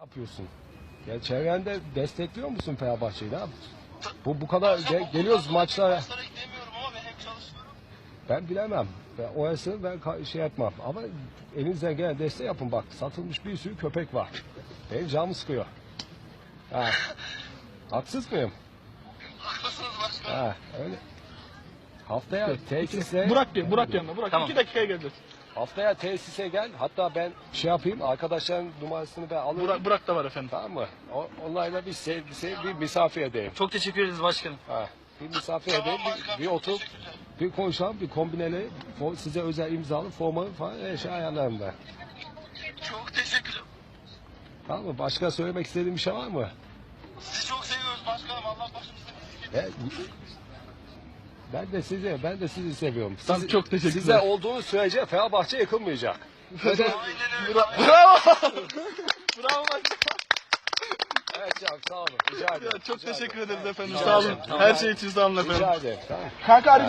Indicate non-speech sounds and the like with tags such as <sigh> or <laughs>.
yapıyorsun? Ya çevrende destekliyor musun Fenerbahçe'yi? Ne yap- Bu bu kadar ge- geliyoruz maçlara. Maçlara gidemiyorum ama ben hep çalışıyorum. Ben bilemem. Ben oyasını ben ka- şey yapmam. Ama elinizden gelen desteği yapın bak. Satılmış bir sürü köpek var. Benim canımı sıkıyor. Ha. <laughs> Haksız mıyım? Haklısınız başkanım. Ha, öyle. Haftaya tesise Burak gel, Burak yanına. Burak Tamam. iki dakikaya geleceğiz. haftaya tesise gel. Hatta ben şey yapayım. Arkadaşların numarasını ben alırım. Burak, Burak da var efendim. Tamam mı? O, onlarla bir sev, sev- bir misafir edeyim. Çok teşekkür ederiz başkanım. Ha. Bir misafir Tamam edeyim. Bir, bir oturup bir konuşalım. Bir kombineli fo- size özel imzalı formayı falan her şey ayarlarım ben. Çok teşekkürler. Tamam mı? Başka söylemek istediğin bir şey var mı? Sizi çok seviyoruz başkanım. Allah başımızdan eksik etmesin. Ben de sizi, ben de sizi seviyorum. Tamam, Sizi- çok teşekkürler. Size olduğunuz sürece Fenerbahçe yıkılmayacak. Aynen öyle. Bravo. <laughs> Bravo. Evet canım sağ olun. Rica ederim. Çok Rica teşekkür ederiz efendim. Rica Sağ olun. ederim. Her şey için sağ olun efendim. Rica ederim. Tamam. Kanka arayacağım.